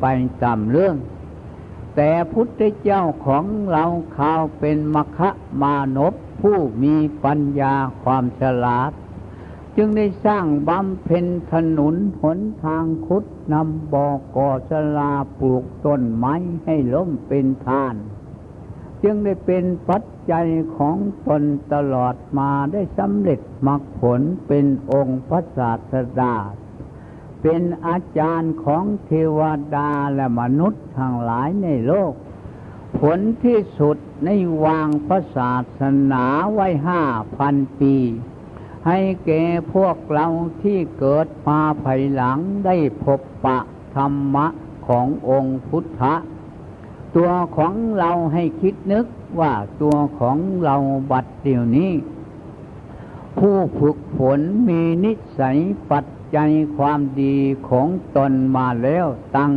ไปตามเรื่อง แต่พุทธเจ้าของเราข่าวเป็นมคะมานพผู้มีปัญญาความฉลาด จึงได้สร้างบำเพ็ญถนนหนทางคุดนำบอกก่อสลาปลูกต้นไม้ให้ล้มเป็นทาน จึงได้เป็นปัจจัยของตนตลอดมาได้สำเร็จมรรคผลเป็นองค์พระศาสดา เป็นอาจารย์ของเทวดาและมนุษย์ทั้งหลายในโลก ผลที่สุดในวางพระศาสนาไว้ห้าพันปี ให้แก่พวกเราที่เกิดมาภายหลังได้พบปะธรรมะขององค์พุทธะ ตัวของเราให้คิดนึกว่าตัวของเราบัดเดี๋ยวนี้ ผู้ฝึกฝนมีนิสัยปัจ ใจความดีของตนมาแล้วตั้ง